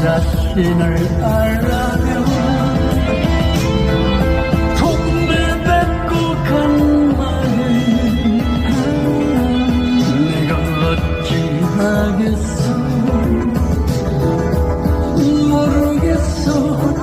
자신을 알라면 동네 뱉고 간만에 내가 어찌 하겠어? 모르겠어.